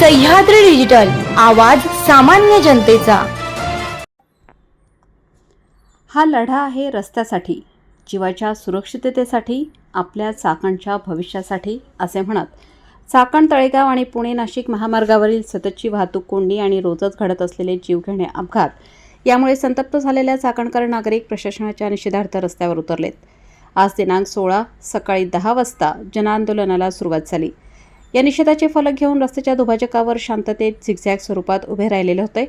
Sahyadri digital आवाज सामान्य जनतेचा. हा लढा आहे रस्त्यासाठी जीवाच्या सुरक्षिततेसाठी आपल्या चाकणच्या भविष्यासाठी असे म्हणत. चाकण तळेगाव आणि पुणे नाशिक महामार्गावरील सततची वाहतूक कोंडी आणि रोजच घडत असलेले जीवघेणे अपघात यामुळे संतप्त झालेल्या चाकणकर नागरिक प्रशासनाच्या निषेधार्थ रस्त्यावर उतरलेत. आज दिनांक सोळा सकाळी दहा वाजता जनआंदोलनाला सुरुवात झाली. या निषेधाचे फलक घेऊन रस्त्याच्या दुभाजकावर शांततेत झिगझॅग स्वरूपात उभे राहिलेले होते.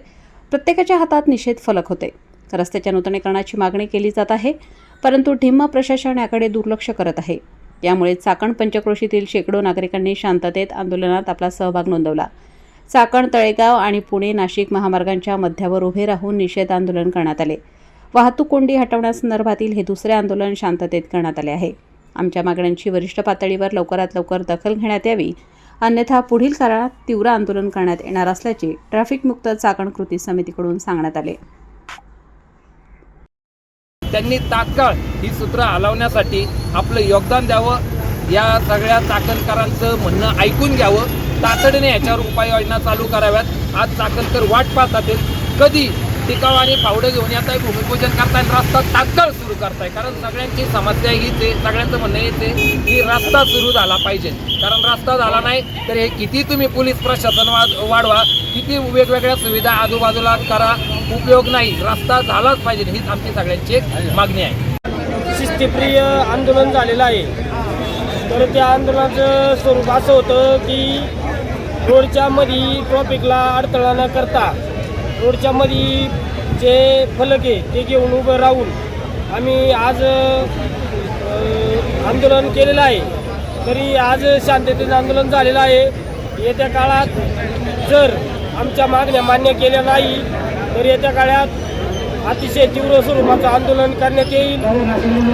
प्रत्येकाच्या हातात निषेध फलक होते. रस्त्याच्या नूतनीकरणाची मागणी केली जात आहे परंतु ढिम्म प्रशासन याकडे दुर्लक्ष करत आहे. यामुळे चाकण पंचक्रोशीतील शेकडो नागरिकांनी शांततेत आंदोलनात आपला सहभाग नोंदवला. चाकण तळेगाव आणि पुणे नाशिक महामार्गांच्या मध्यावर उभे राहून निषेध आंदोलन करण्यात आले. वाहतूक कोंडी हटवण्यासंदर्भातील हे दुसरे आंदोलन शांततेत करण्यात आले आहे. आमच्या मागण्यांची वरिष्ठ पातळीवर लवकरात लवकर दखल घेण्यात यावी अन्यथा पुढील काळात तीव्र आंदोलन करण्यात येणार असल्याचे ट्रॅफिक मुक्त चाकण कृती समितीकडून सांगण्यात आले. त्यांनी तात्काळ ही सूत्र हलवण्यासाठी आपलं योगदान द्यावं. या सगळ्या चाकणकरांचं म्हणणं ऐकून घ्यावं. तातडीने याच्यावर उपाययोजना चालू कराव्यात. आज चाकणकर वाट पाहतात कधी टिकाव आणि फावडं घेऊन येत आहे. भूमिपूजन करताय रस्ता तात्काळ सुरू करताय. कारण सगळ्यांची समस्या हीच आहे. सगळ्यांचं म्हणणं हेच आहे की रस्ता सुरू झाला पाहिजे. कारण रस्ता झाला नाही तर हे किती तुम्ही पोलीस प्रशासन वाढवा. किती वेगवेगळ्या सुविधा आजूबाजूला करा. उपयोग नाही. रस्ता झालाच पाहिजे. हीच आमची सगळ्यांची एक मागणी आहे. शिस्तप्रिय आंदोलन झालेलं आहे. तर त्या आंदोलनाचं स्वरूप असं होतं की रोडच्या मध्ये ट्रॉफिकला अडथळा न करता रोडच्या मध्ये जे फलक आहे ते घेऊन उभं राहून आम्ही आज आंदोलन केलेलं आहे. तरी आज शांततेचं आंदोलन झालेलं आहे. येत्या काळात जर आमच्या मागण्या मान्य केल्या नाही तर येत्या काळात अतिशय तीव्र स्वरूपाचं आंदोलन करण्यात येईल.